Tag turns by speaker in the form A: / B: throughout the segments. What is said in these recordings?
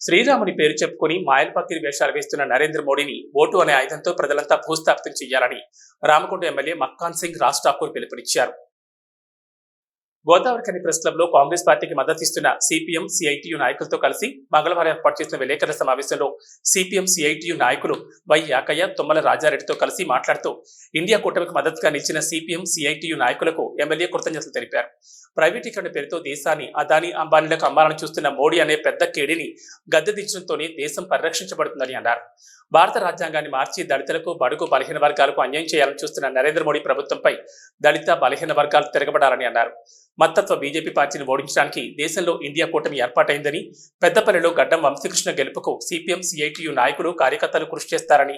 A: శ్రీరాముని పేరు చెప్పుకుని మాయల్పక్కిరి వేషాలు వేస్తున్న నరేంద్ర మోడీని ఓటు అనే ఆయుధంతో ప్రజలంతా భూస్థాపితం చేయాలని రామకుండ ఎమ్మెల్యే మక్కాన్ సింగ్ రాజ్ ఠాకూర్ పిలుపునిచ్చారు. గోదావరి కని ప్రెస్ క్లబ్లో కాంగ్రెస్ పార్టీకి మద్దతిస్తున్న సిపిఎం సిఐటియు నాయకులతో కలిసి మంగళవారం ఏర్పాటు చేసిన విలేకరుల సమావేశంలో సిపిఎం సిఐటియు నాయకులు వై యాకయ్య తుమ్మల రాజారెడ్డితో కలిసి మాట్లాడుతూ ఇండియా కూటమికి మద్దతుగా నిలిచిన సిపిఎం సిఐటియు నాయకులకు ఎమ్మెల్యే కృతజ్ఞతలు తెలిపారు. ప్రైవేటీకరణ పేరుతో దేశాన్ని అదాని అంబానీలకు అమ్మాలని చూస్తున్న మోడీ అనే పెద్ద కేడిని గద్దెదించడంతోనే దేశం పరిరక్షించబడుతుందని అన్నారు. భారత రాజ్యాంగాన్ని మార్చి దళితులకు బడుగు బలహీన వర్గాలకు అన్యాయం చేయాలని చూస్తున్న నరేంద్ర మోడీ ప్రభుత్వంపై దళిత బలహీన వర్గాలు తిరగబడాలని అన్నారు. మత్తత్వ బీజేపీ పార్టీని ఓడించడానికి దేశంలో ఇండియా కూటమి ఏర్పాటైందని పెద్దపల్లిలో గడ్డం వంశీకృష్ణ గెలుపుకు సిపిఎం సిఐటియు నాయకులు కార్యకర్తలు కృషి చేస్తారని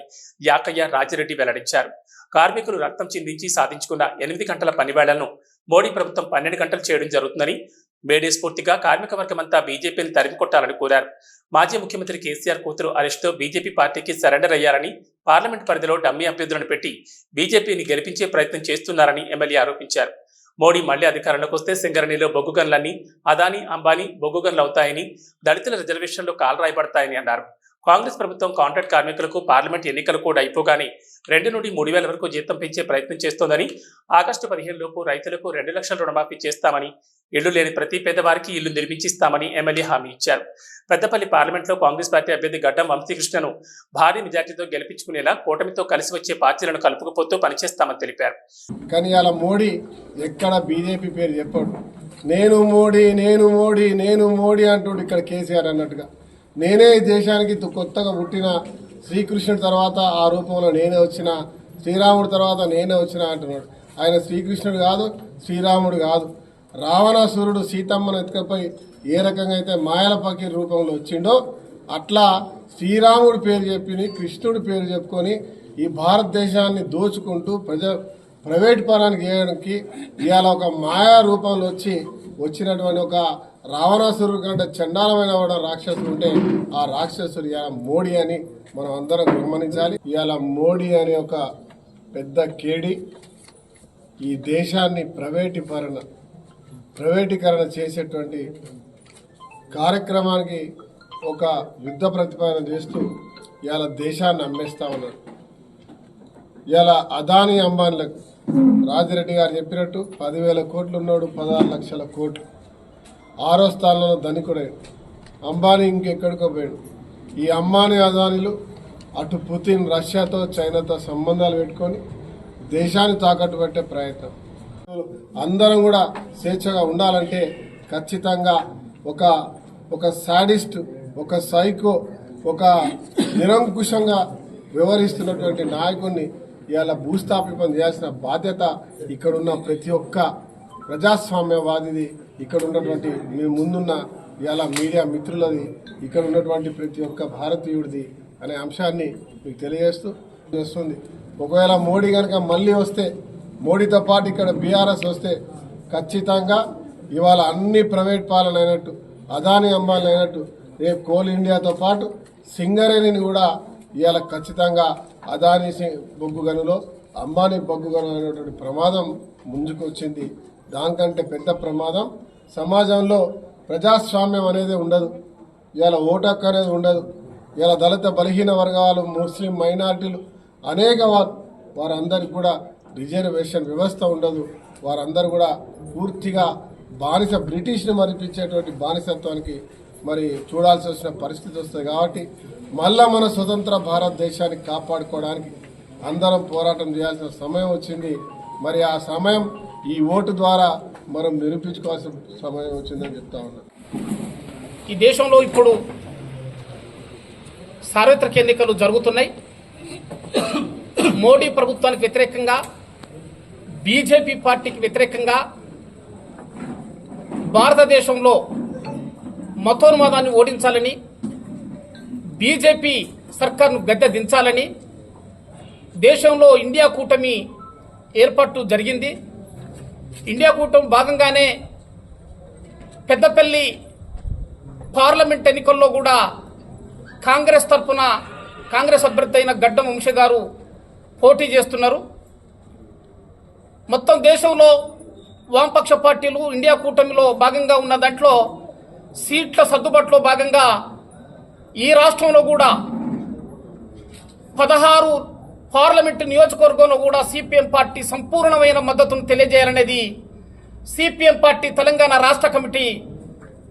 A: యాకయ్య రాజిరెడ్డి వెల్లడించారు. కార్మికులు రక్తం చిందించి సాధించుకున్న ఎనిమిది గంటల పనివేళలను మోడీ ప్రభుత్వం పన్నెండు గంటలు చేయడం జరుగుతుందని మేడే స్ఫూర్తిగా కార్మిక వర్గమంతా బీజేపీని తరిమి కొట్టాలని కోరారు. మాజీ ముఖ్యమంత్రి కేసీఆర్ కూతురు అరెస్టుతో బీజేపీ పార్టీకి సరెండర్ అయ్యారని పార్లమెంట్ పరిధిలో డమ్మీ అభ్యర్థులను పెట్టి బీజేపీని గెలిపించే ప్రయత్నం చేస్తున్నారని ఎమ్మెల్యే ఆరోపించారు. మోడీ మళ్ళీ అధికారంలోకి వస్తే సింగరణిలో బొగ్గు గన్లన్నీ అదాని అంబానీ బొగ్గు గన్లు అవుతాయని దళితుల రిజర్వేషన్లు కాలు రాయబడతాయని అన్నారు. కాంగ్రెస్ ప్రభుత్వం కాంట్రాక్ట్ కార్మికులకు పార్లమెంట్ ఎన్నికలు కూడా అయిపోగానే రెండు నుండి మూడు వేల వరకు జీతం పెంచే ప్రయత్నం చేస్తోందని ఆగస్టు పదిహేను లోపు రైతులకు రెండు లక్షల రుణమాఫీ చేస్తామని ఇళ్ళు లేని ప్రతి పేదవారికి ఇల్లు నిర్మించిస్తామని ఎమ్మెల్యే హామీ ఇచ్చారు. పెద్దపల్లి పార్లమెంట్లో కాంగ్రెస్ పార్టీ అభ్యర్థి గడ్డం వంశీకృష్ణను భారీ మెజార్టీతో గెలిపించుకునేలా కూటమితో కలిసి వచ్చే పార్టీలను కలుపుకుపోతూ పనిచేస్తామని తెలిపారు.
B: కానీ అలా మోడీ ఎక్కడ బీజేపీ పేరు చెప్పాడు. నేను మోడీ నేను మోడీ నేను మోడీ అంటూ ఇక్కడ కేసీఆర్ అన్నట్టుగా. నేనే ఈ దేశానికి కొత్తగా పుట్టిన శ్రీకృష్ణుడి తర్వాత ఆ రూపంలో నేనే వచ్చిన శ్రీరాముడి తర్వాత నేనే వచ్చిన అంటున్నాడు. ఆయన శ్రీకృష్ణుడు కాదు శ్రీరాముడు కాదు. రావణాసురుడు సీతమ్మను ఎత్తుకపోయి ఏ రకంగా అయితే మాయల పకీర్ రూపంలో వచ్చిండో అట్లా శ్రీరాముడి పేరు చెప్పి కృష్ణుడి పేరు చెప్పుకొని ఈ భారతదేశాన్ని దోచుకుంటూ ప్రజ ప్రైవేట్ పరానికి చేయడానికి ఇవాళ ఒక మాయా రూపంలో వచ్చి వచ్చినటువంటి ఒక రావణాసురుడు కంటే చండాలమైన వాడు రాక్షసుడు ఉంటే ఆ రాక్షసుడు ఇవాళ మోడీ అని మనం అందరం గమనించాలి. ఇవాళ మోడీ అనే ఒక పెద్ద కేడి ఈ దేశాన్ని ప్రైవేటీకరణ ప్రైవేటీకరణ చేసేటువంటి కార్యక్రమానికి ఒక యుద్ధ ప్రతిపాదన చేస్తూ ఇవాళ దేశాన్ని అమ్మేస్తా ఉన్నారు. ఇలా అదాని అంబానీలకు రాజిరెడ్డి గారు చెప్పినట్టు పదివేల కోట్లు ఉన్నాడు పదహారు లక్షల కోట్లు. ఆరో స్థానంలో ధనికుడయ్యాడు అంబానీ ఇంకెక్కడికో పోయాడు. ఈ అంబానీ అదానీలు అటు పుతిన్ రష్యాతో చైనాతో సంబంధాలు పెట్టుకొని దేశాన్ని తాకట్టు పెట్టే ప్రయత్నం. అందరం కూడా స్వేచ్ఛగా ఉండాలంటే ఖచ్చితంగా ఒక ఒక సాడిస్ట్ ఒక సైకో ఒక నిరంకుశంగా వ్యవహరిస్తున్నటువంటి నాయకుడిని ఇవాళ భూస్థాపితం చేయాల్సిన బాధ్యత ఇక్కడున్న ప్రతి ఒక్క ప్రజాస్వామ్యవాదిది. ఇక్కడ ఉన్నటువంటి మీ ముందున్న ఇవాళ మీడియా మిత్రులది ఇక్కడ ఉన్నటువంటి ప్రతి ఒక్క భారతీయుడిది అనే అంశాన్ని మీకు తెలియజేస్తూ చేస్తుంది ఒకవేళ మోడీ కనుక మళ్ళీ వస్తే మోడీతో పాటు ఇక్కడ బీఆర్ఎస్ వస్తే ఖచ్చితంగా ఇవాళ అన్ని ప్రైవేట్ పాలన అయినట్టు అదాని అంబానీ అయినట్టు రేపు కోల్ ఇండియాతో పాటు సింగరేణిని కూడా ఇవాళ ఖచ్చితంగా అదాని బొగ్గు గనులో అంబానీ బొగ్గు గను అనేటువంటి ప్రమాదం ముందుకొచ్చింది. దానికంటే పెద్ద ప్రమాదం సమాజంలో ప్రజాస్వామ్యం అనేది ఉండదు. ఇవాళ ఓటు హక్కు అనేది ఉండదు. ఇలా దళిత బలహీన వర్గాలు ముస్లిం మైనార్టీలు అనేక వారు వారందరికి కూడా రిజర్వేషన్ వ్యవస్థ ఉండదు. వారందరూ కూడా పూర్తిగా బానిస బ్రిటిష్ని మరిపించేటువంటి బానిసత్వానికి మరి చూడాల్సి వచ్చిన పరిస్థితి వస్తుంది కాబట్టి మళ్ళా మన స్వతంత్ర భారతదేశాన్ని కాపాడుకోవడానికి అందరం పోరాటం చేయాల్సిన సమయం వచ్చింది. మరి ఆ సమయం ఈ ఓటు ద్వారా మనం నిరూపించుకోవాల్సిన సమయం వచ్చిందని చెప్తా ఉన్నాం.
C: ఈ దేశంలో ఇప్పుడు సార్వత్రిక ఎన్నికలు జరుగుతున్నాయి. మోడీ ప్రభుత్వానికి వ్యతిరేకంగా బీజేపీ పార్టీకి వ్యతిరేకంగా భారతదేశంలో మతోన్మాదాన్ని ఓడించాలని బీజేపీ సర్కార్ను గద్దె దించాలని దేశంలో ఇండియా కూటమి ఏర్పాటు జరిగింది. ఇండియా కూటమి భాగంగానే పెద్దపల్లి పార్లమెంట్ ఎన్నికల్లో కూడా కాంగ్రెస్ తరఫున కాంగ్రెస్ అభ్యర్థి అయిన గడ్డం వంశ గారు పోటీ చేస్తున్నారు. మొత్తం దేశంలో వామపక్ష పార్టీలు ఇండియా కూటమిలో భాగంగా ఉన్న దాంట్లో సీట్ల సర్దుబాటులో భాగంగా ఈ రాష్ట్రంలో కూడా పదహారు పార్లమెంటు నియోజకవర్గంలో కూడా సిపిఎం పార్టీ సంపూర్ణమైన మద్దతును తెలియజేయాలనేది సిపిఎం పార్టీ తెలంగాణ రాష్ట్ర కమిటీ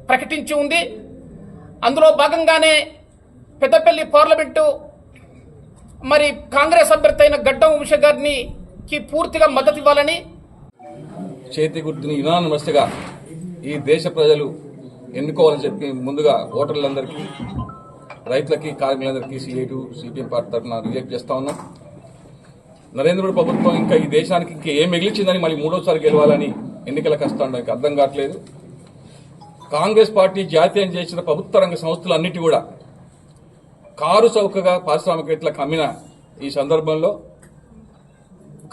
C: ప్రకటించి ఉంది. అందులో భాగంగానే పెద్దపల్లి పార్లమెంటు మరి కాంగ్రెస్ అభ్యర్థి అయిన గడ్డం వంశ గారికి పూర్తిగా మద్దతు ఇవ్వాలని
D: చేతి గుర్తుని యునానిమస్గా ఈ దేశ ప్రజలు ఎన్నుకోవాలని చెప్పి ముందుగా ఓటర్లందరికీ రైతులకి కార్మికులందరికీ సిఐటు సిపిఎం పార్టీ తరఫున రిజెక్ట్ చేస్తా ఉన్నాం. నరేంద్ర మోడీ ప్రభుత్వం ఇంకా ఈ దేశానికి ఇంకా ఏం మిగిలిచిందని మళ్ళీ మూడోసారి గెలవాలని ఎన్నికల కష్టానికి అర్థం కావట్లేదు. కాంగ్రెస్ పార్టీ జాతీయం చేసిన ప్రభుత్వ రంగ సంస్థలు అన్నిటి కూడా కారు చౌకగా పారిశ్రామికవేత్తలకు అమ్మిన ఈ సందర్భంలో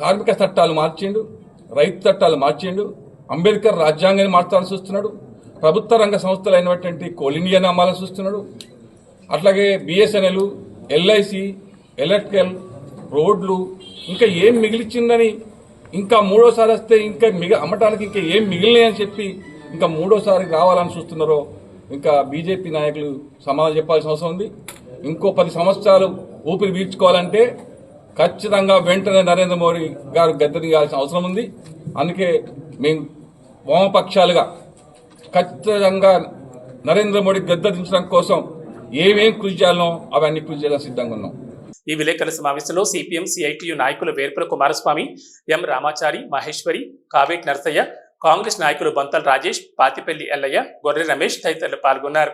D: కార్మిక చట్టాలు మార్చిండు రైతు చట్టాలు మార్చిండు అంబేద్కర్ రాజ్యాంగాన్ని మార్చాలని చూస్తున్నాడు ప్రభుత్వ రంగ సంస్థలు అయినటువంటి కోల్ ఇండియాని అమ్మాలని చూస్తున్నాడు అట్లాగే బిఎస్ఎన్ఎల్ ఎల్ఐసి ఎలక్ట్రికల్ రోడ్లు ఇంకా ఏం మిగిలిచ్చిందని ఇంకా మూడోసారి వస్తే ఇంకా మిగ అమ్మటానికి ఇంకా ఏం మిగిలినాయని చెప్పి ఇంకా మూడోసారి రావాలని చూస్తున్నారో ఇంకా బీజేపీ నాయకులు సమాధానం చెప్పాల్సిన అవసరం ఉంది. ఇంకో పది సంవత్సరాలు ఊపిరి పీల్చుకోవాలంటే ఖచ్చితంగా వెంటనే నరేంద్ర మోడీ గారు గద్దెదిగాల్సిన అవసరం ఉంది. అందుకే మేము వామపక్షాలుగా ఖచ్చితంగా నరేంద్ర మోడీ గద్దెదించడం కోసం ఏమేం కృషి చేయాలనో అవన్నీ కృషి చేయాలని సిద్ధంగా ఉన్నాం.
A: ఈ విలేకరుల సమావేశంలో సిపిఎం సిఐటియు నాయకులు వేర్పుల కుమారస్వామి ఎం రామాచారి మహేశ్వరి కావేట్ నరసయ్య కాంగ్రెస్ నాయకులు బంతల్ రాజేష్ పాతిపల్లి ఎల్లయ్య గొర్రె రమేష్ తదితరులు పాల్గొన్నారు.